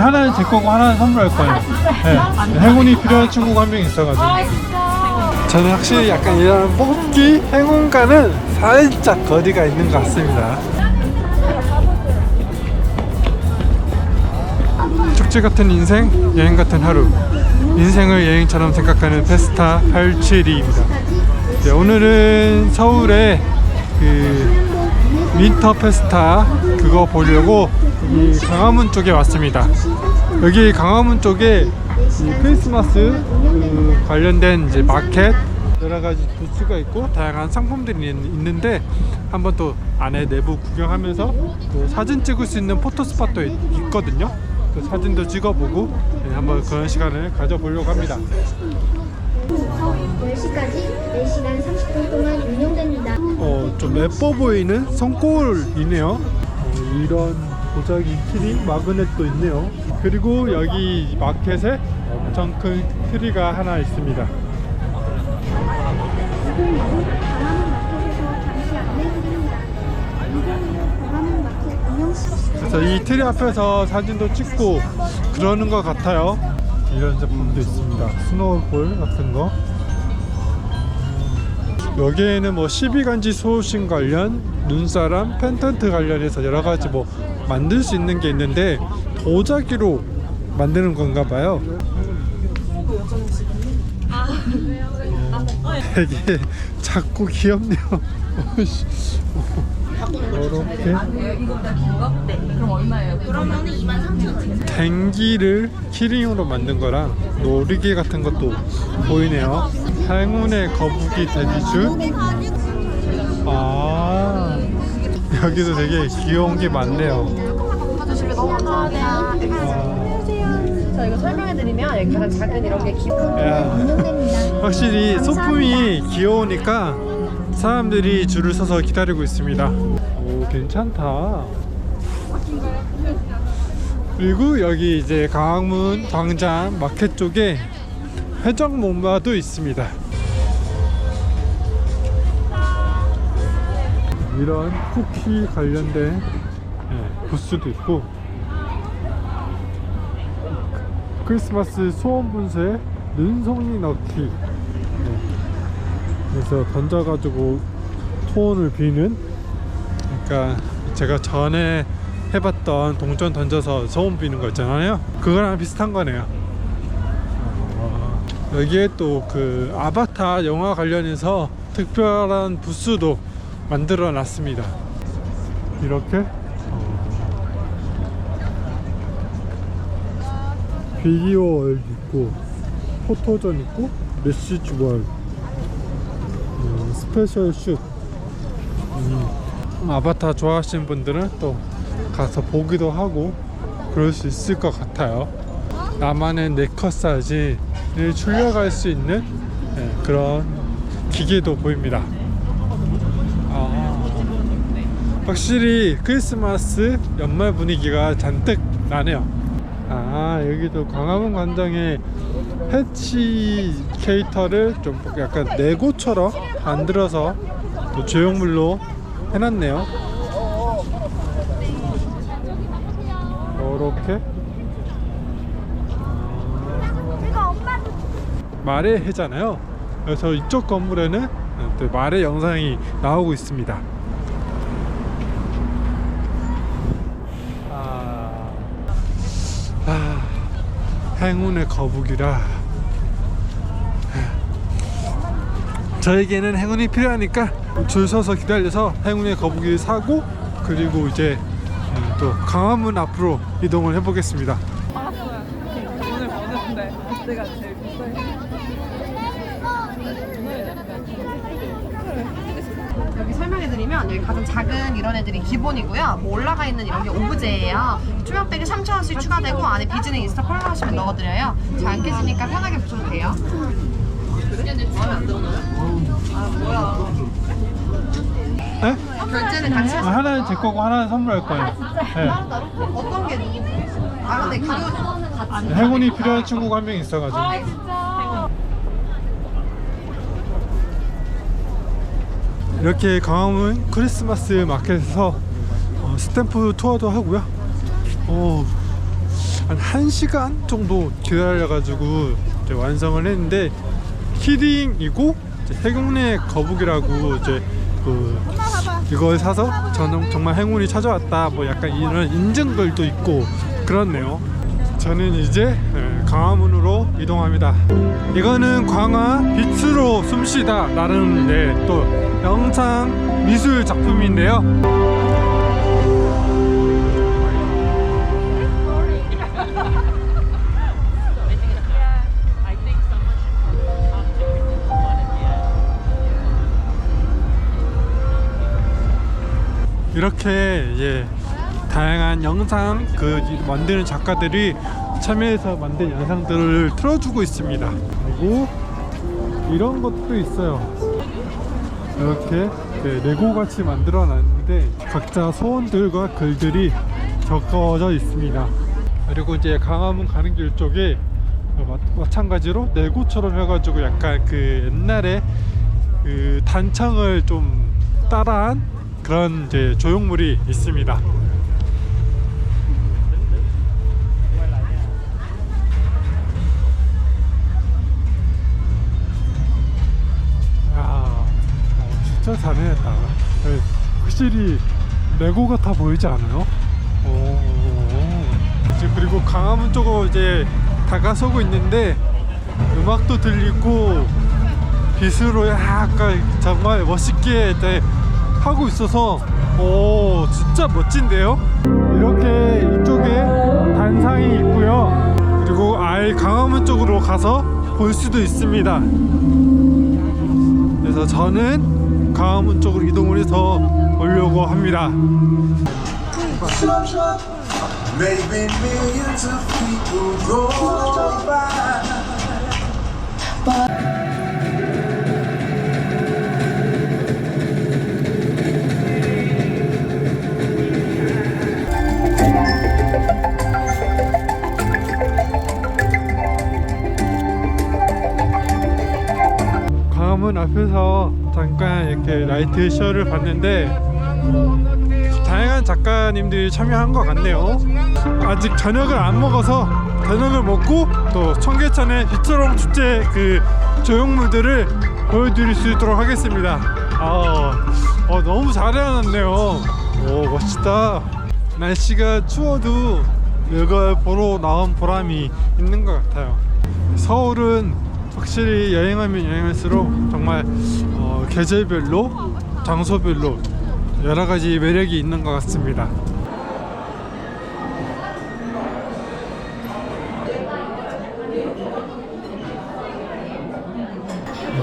아, 하나는 제 거고 하나는 선물할 거예요. 네. 행운이 필요한 친구가 한 명 있어가지고. 저는 확실히 약간 이런 뽑기 행운과는 살짝 거리가 있는 것 같습니다. 축제 같은 인생, 여행 같은 하루. 인생을 여행처럼 생각하는 페스타 872입니다. 네, 오늘은 서울에 그 윈터 페스타 그거 보려고 이 강화문 쪽에 왔습니다. 여기 강화문 쪽에 이 크리스마스 그 관련된 이제 마켓 여러 가지 부스가 있고 다양한 상품들이 있- 있는데 한번 또 안에 내부 구경하면서 또 사진 찍을 수 있는 포토 스팟도 있- 있거든요. 그 사진도 찍어보고 네, 한번 그런 시간을 가져보려고 합니다. 서울 10시까지 4시간 30분 동안 운영됩니다. 어, 좀 예뻐 보이는 손골이네요. 어, 이런 도자기 트리, 마그넷도 있네요. 그리고 여기 마켓에 엄청 큰 트리가 하나 있습니다. 그래서 이 트리 앞에서 사진도 찍고 그러는 것 같아요. 이런 제품도 있습니다. 스노우볼 같은 거. 여기에는 뭐 12간지 소신 관련, 눈사람, 펜턴트 관련해서 여러 가지 뭐 만들 수 있는 게 있는데 도자기로 만드는 건가 봐요. 되게 작고 귀엽네요. 이렇게 댕기를 키링으로 만든 거랑 놀이기 같은 것도 보이네요. 행운의 거북이 대기줄. 아 여기도 되게 귀여운 게 많네요. 이런 게 기... 야, 운영됩니다. 확실히 소품이 귀여우니까 사람들이 줄을 서서 기다리고 있습니다. 오 괜찮다. 그리고 여기 이제 강화문 광장 마켓 쪽에 회전목마도 있습니다. 이런 쿠키 관련된 예, 부스도 있고 크리스마스 소원 분쇄 눈송이 넣기 네. 그래서 던져가지고 소원을 비는 그러니까 제가 전에 해봤던 동전 던져서 소원 비는 거 있잖아요. 그거랑 비슷한 거네요. 어, 여기에 또 그 아바타 영화 관련해서 특별한 부스도 만들어 놨습니다. 이렇게 비디오 월 있고 포토존 있고 메시지 월. 음, 스페셜 슛. 음, 아바타 좋아하시는 분들은 또 가서 보기도 하고 그럴 수 있을 것 같아요. 나만의 사진을 출력할 수 있는 네, 그런 기계도 보입니다. 아, 확실히 크리스마스 연말 분위기가 잔뜩 나네요 아 여기도 광화문 광장에 해치 캐릭터를 좀 약간 레고처럼 만들어서 또 조형물로 해놨네요. 이렇게. 말의 해잖아요. 그래서 이쪽 건물에는 또 말의 영상이 나오고 있습니다 행운의 거북이라. 저에게는 행운이 필요하니까 줄 서서 기다려서 행운의 거북이를 사고 그리고 이제 음, 또 강화문 앞으로 이동을 해보겠습니다. 오늘 보는데 그때가 제일 비싸요. 설명해드리면 여기 가장 작은 이런 애들이 기본이고요. 뭐 올라가 있는 이런 게 오브제예요. 투명백이 3,000원씩 추가되고 안에 비즈는 인스타 폴더하시면 넣어드려요. 잘안 깨지니까 편하게 붙여도 돼요. 에? 결제는 같이 아, 하세요? 하나는 제 거고 하나는 선물할 거예요. 네. 어떤 게? 아 근데 그거 행운이 필요한 친구가 한 명 있어가지고 이렇게 강화문 크리스마스 마켓에서 어, 스탬프 투어도 하고요. 어, 한 1시간 정도 기다려가지고 완성을 했는데 키링이고 해군의 거북이라고 이제 그 이걸 사서 저는 정말 행운이 찾아왔다. 뭐 약간 이런 인증글도 있고 그렇네요 저는 이제 예, 광화문으로 이동합니다. 이거는 광화 빛으로 숨쉬다 라는 네, 또 영상 미술 작품인데요. 이렇게 이제 다양한 영상 그 만드는 작가들이 참여해서 만든 영상들을 틀어주고 있습니다. 그리고 이런 것도 있어요. 이렇게 네, 레고 같이 만들어 놨는데 각자 소원들과 글들이 적어져 있습니다. 그리고 이제 강화문 가는 길 쪽에 마, 마찬가지로 레고처럼 해가지고 약간 그 옛날에 그 단창을 좀 따라한 그런 이제 조형물이 있습니다. 진짜 잘 해냈다. 네, 확실히 레고 같아 보이지 않아요? 오, 이제 그리고 강화문 쪽으로 이제 다가서고 있는데 음악도 들리고 빛으로 약간 정말 멋있게 하고 있어서 오 진짜 멋진데요? 이렇게 이쪽에 단상이 있고요. 그리고 아예 강화문 쪽으로 가서 볼 수도 있습니다. 그래서 저는 강화문 쪽으로 이동을 해서 보려고 합니다. 광화문 앞에서 잠깐 이렇게 라이트 쇼를 봤는데 다양한 작가님들이 참여한 것 같네요. 아직 저녁을 안 먹어서 저녁을 먹고 또 청계천의 빛처럼 축제 그 조형물들을 보여드릴 수 있도록 하겠습니다. 아, 어, 너무 잘 해놨네요. 오 멋지다. 날씨가 추워도 이걸 보러 나온 보람이 있는 것 같아요. 서울은 확실히 여행하면 여행할수록 정말 어, 계절별로 장소별로 여러 가지 매력이 있는 것 같습니다.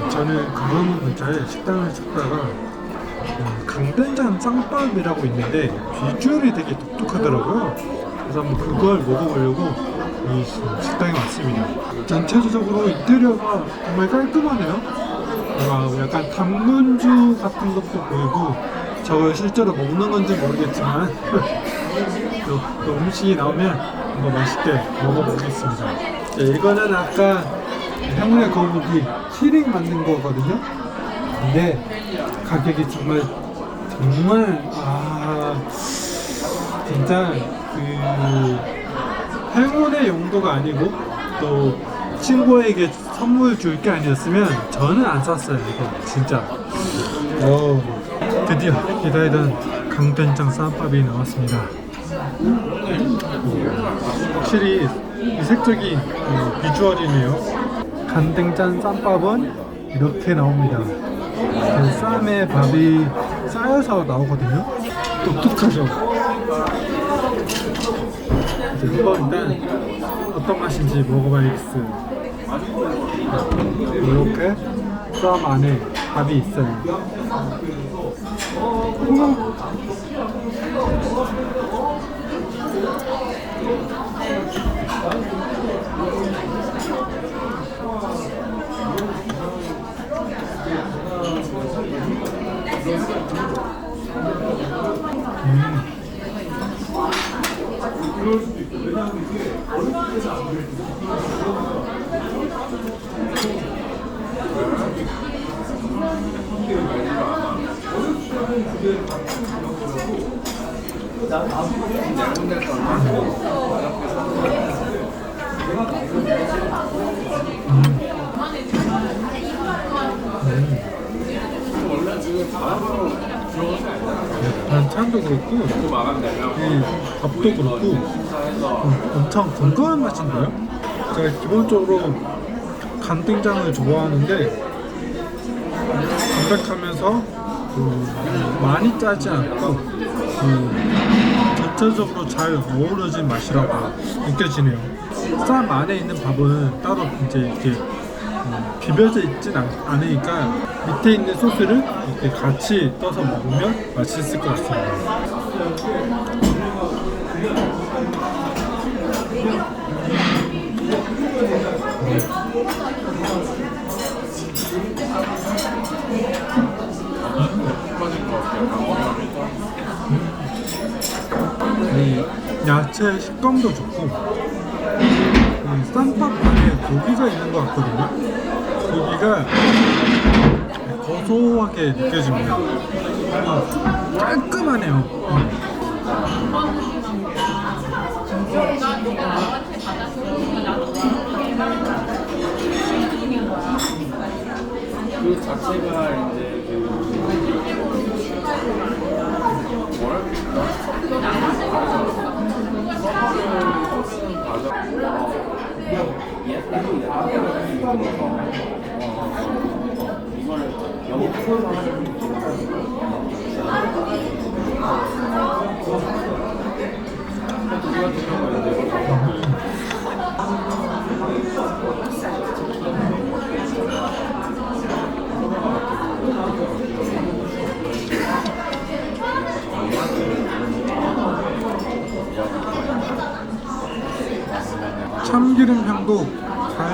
저는 강화문 근처에 식당을 찾다가 어, 강된장 짱밥이라고 있는데 비주얼이 되게 독특하더라고요. 그래서 한번 그걸 먹어보려고 이 식당에 왔습니다. 전체적으로 인테리어가 정말 깔끔하네요. 뭔가 약간 당근주 같은 것도 보이고 저걸 실제로 먹는 건지 모르겠지만 또, 또 음식이 나오면 한번 맛있게 먹어보겠습니다. 자, 이거는 아까 행운의 거북이 키링 만든 거거든요. 근데 가격이 정말 정말 아 진짜 그 행운의 용도가 아니고 또 친구에게 선물 줄 게 아니었으면 저는 안 샀어요 이거. 진짜. 어 드디어 기다리던 강된장 쌈밥이 나왔습니다. 확실히 이색적인 그 비주얼이네요. 간된장 쌈밥은 이렇게 나옵니다. 그 쌈에 밥이 쌓여서 나오거든요. 독특하죠 이제 한번 일단 어떤 맛인지 먹어봐야겠어요. 이렇게 쌈 안에 밥이 있어요. 음. 음. 네, 난 향도 그렇고 이 밥도 그렇고 어, 엄청 건강한 맛인가요? 제가 기본적으로 간땡장을 좋아하는데 담백하면서 그 많이 짜지 않고 그 전체적으로 잘 어우러진 맛이라고 느껴지네요. 쌈 안에 있는 밥은 따로 이제 이렇게 어, 비벼져 있진 않, 않으니까 밑에 있는 소스를 이렇게 같이 떠서 먹으면 맛있을 것 같습니다. 이 야채 식감도 좋고 이 쌈밥 안에 고기가 있는 것 같거든요. 고기가 고소하게 느껴집니다. 음, 깔끔하네요. 음. 그 자체가 이제 참기름 향도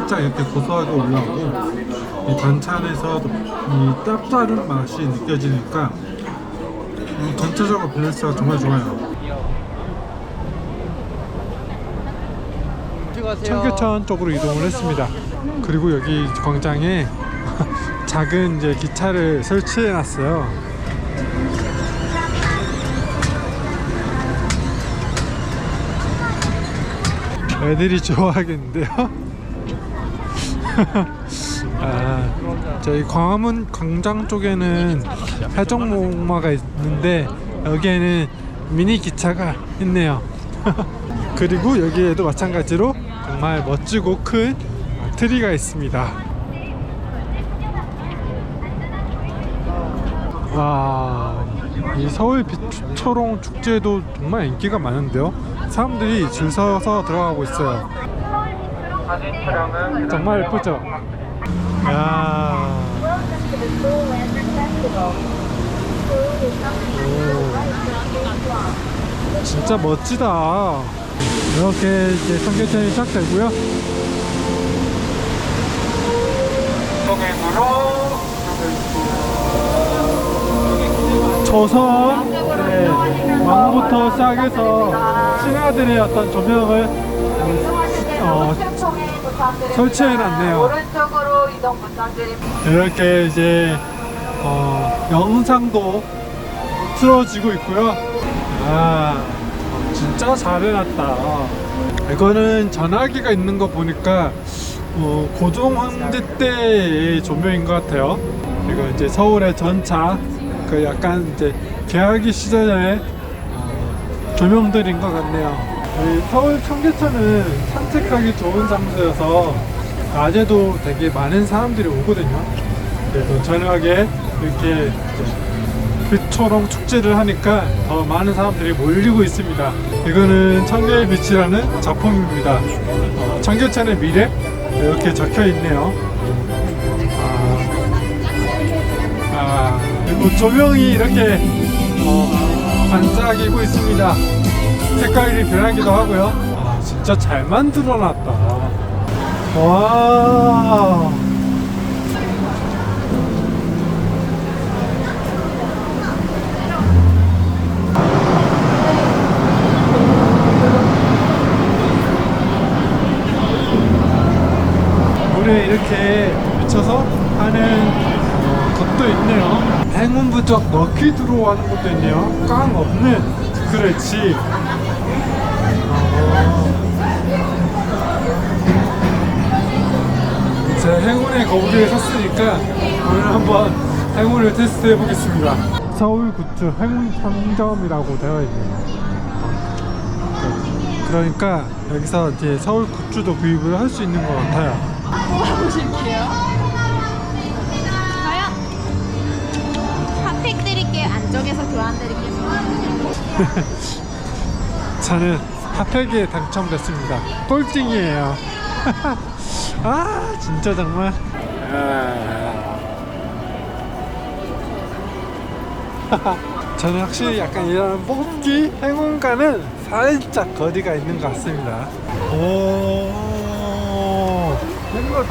살짝 이렇게 고소하게 올라오고 이 반찬에서 이 짭짤한 맛이 느껴지니까 음, 전체적으로 밸런스가 정말 좋아요. 청계천 쪽으로 이동을 했습니다. 그리고 여기 광장에 작은 이제 기차를 설치해 놨어요. 애들이 좋아하겠는데요? 아, 저희 광화문 광장 쪽에는 해적목마가 있는데 여기에는 미니 기차가 있네요. 그리고 여기에도 마찬가지로 정말 멋지고 큰 트리가 있습니다. 와, 이 서울 빛초롱 축제도 정말 인기가 많은데요. 사람들이 줄 서서 들어가고 있어요. 정말 예쁘죠? 야. 오. 진짜 멋지다. 이렇게 이제 청계천이 시작되고요. 조선 네, 왕부터 시작해서 신하들의 어떤 조명을 어, 설치해 놨네요. 오른쪽으로 이동 부탁드립니다. 이렇게 이제 어, 영상도 틀어지고 있고요. 아 진짜 잘 해놨다. 이거는 전화기가 있는 거 보니까 어, 고종 황제 때의 조명인 것 같아요. 이거 이제 서울의 전차 그 약간 이제 개화기 시절의 어, 조명들인 것 같네요. 이 서울 청계천은 산책하기 좋은 장소여서 낮에도 되게 많은 사람들이 오거든요. 그래서 저녁에 이렇게 빛초롱 축제를 하니까 더 많은 사람들이 몰리고 있습니다. 이거는 청계의 빛이라는 작품입니다. 어, 청계천의 미래 이렇게 적혀 있네요. 아, 아, 그리고 조명이 이렇게 어, 반짝이고 있습니다. 색깔이 변하기도 하고요. 아, 진짜 잘 만들어 놨다. 와. 물에 이렇게 미쳐서 하는 어, 것도 있네요. 행운 부적 넣기 들어가는 것도 있네요. 꽝 없는 스크래치. 제 행운의 거북이를 샀으니까 오늘 한번 행운을 테스트 해보겠습니다. 서울 굿즈 행상점이라고 되어 있네요. 그러니까 여기서 이제 서울 굿즈도 구입을 할 수 있는 것 같아요. 보실게요. 저요? 교환. 저는 핫팩에 당첨됐습니다. 꼴등이에요. 아 진짜 정말. 저는 확실히 약간 이런 뽑기 행운과는 살짝 거리가 있는 것 같습니다. 오. 백로.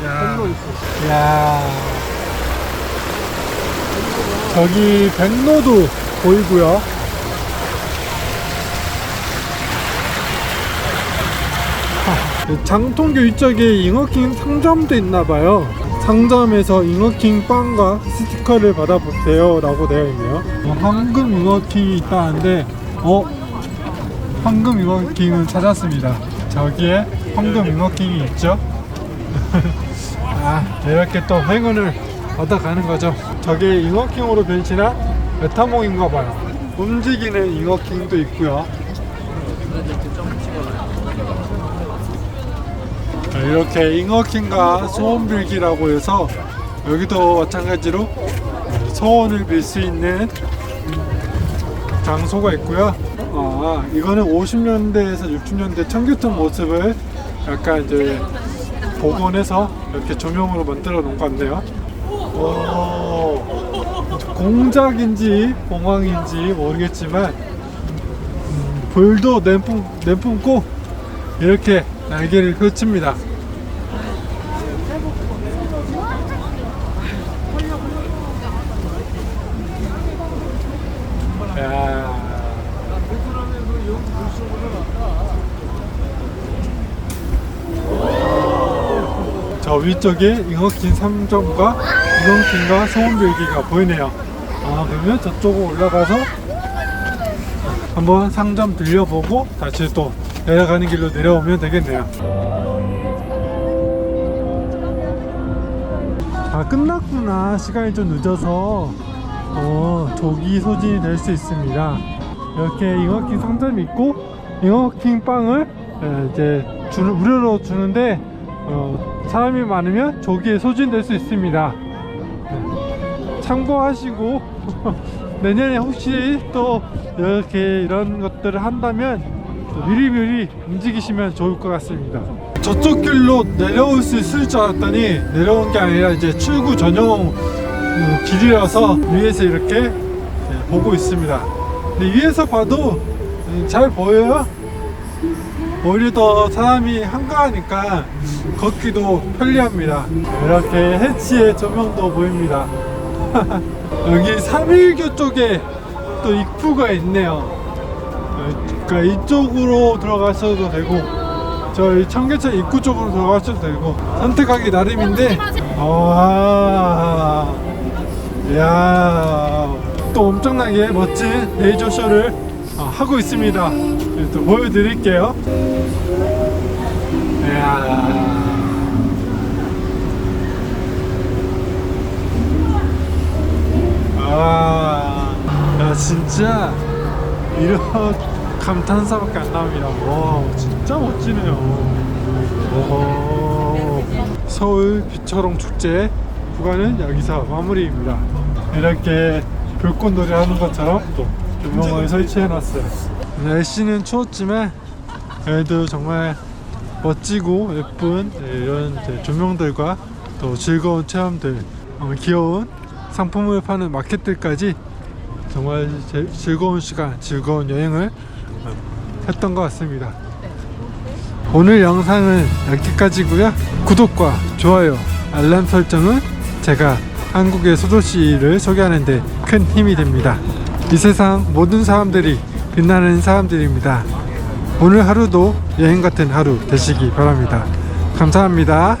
백로 있어. 야. 저기 백로도 보이고요. 장통교 이쪽에 잉어킹 상점도 있나봐요. 상점에서 잉어킹 빵과 스티커를 받아보세요 라고 되어 있네요. 어, 황금 잉어킹이 있다는데, 어? 황금 잉어킹을 찾았습니다. 저기에 황금 잉어킹이 있죠? 아, 이렇게 또 행운을 얻어가는 거죠. 저게 잉어킹으로 변신한 메타몽인가 봐요. 움직이는 잉어킹도 있고요. 자, 이렇게 잉어킹과 소원빌기라고 해서 여기도 마찬가지로 소원을 빌 수 있는 장소가 있고요. 아, 이거는 50년대에서 60년대 청계천 모습을 약간 이제 복원해서 이렇게 조명으로 만들어 놓은 것 같네요. 오, 공작인지 봉황인지 모르겠지만 음, 불도 내뿜, 내뿜고 이렇게 날개를 펼칩니다. 야. 저 위쪽에 잉어킹 3점과 잉어킹과 소원별기가 보이네요. 아 그러면 저쪽으로 올라가서 한번 상점 들려보고 다시 또 내려가는 길로 내려오면 되겠네요. 아 끝났구나. 시간이 좀 늦어서 어 조기 소진이 될 수 있습니다. 이렇게 잉어킹 상점이 있고 잉어킹 빵을 에, 이제 주는 무료로 주는데 어, 사람이 많으면 조기에 소진될 수 있습니다. 네. 참고하시고 내년에 혹시 또 이렇게 이런 것들을 한다면 또 미리미리 움직이시면 좋을 것 같습니다. 저쪽 길로 내려올 수 있을 줄 알았더니 내려온 게 아니라 이제 출구 전용 어, 길이라서 위에서 이렇게 네, 보고 있습니다. 근데 위에서 봐도 음, 잘 보여요. 오히려 더 사람이 한가하니까 걷기도 편리합니다. 이렇게 해치의 조명도 보입니다. 여기 3일교 쪽에 또 입구가 있네요. 어, 그러니까 이쪽으로 들어가셔도 되고 저희 청계천 입구 쪽으로 들어가셔도 되고 선택하기 나름인데 와, 야, 또 엄청나게 멋진 레이저 쇼를 어, 하고 있습니다. 네, 또 보여드릴게요. 이야. 아, 야 진짜 이런 감탄사밖에 안 나옵니다. 와, 진짜 멋지네요. 오, 서울 비철옹 축제 부가는 여기서 마무리입니다. 이렇게 불꽃놀이 하는 것처럼 또 조명을 설치해놨어요. 날씨는 추웠지만 그래도 정말 멋지고 예쁜 이런 이제 조명들과 또 즐거운 체험들, 어, 귀여운 상품을 파는 마켓들까지 정말 제- 즐거운 시간, 즐거운 여행을 어, 했던 것 같습니다. 오늘 영상은 여기까지고요. 구독과 좋아요, 알람 설정은 제가 한국의 소도시를 소개하는데 큰 힘이 됩니다. 이 세상 모든 사람들이 빛나는 사람들입니다. 오늘 하루도 여행 같은 하루 되시기 바랍니다. 감사합니다.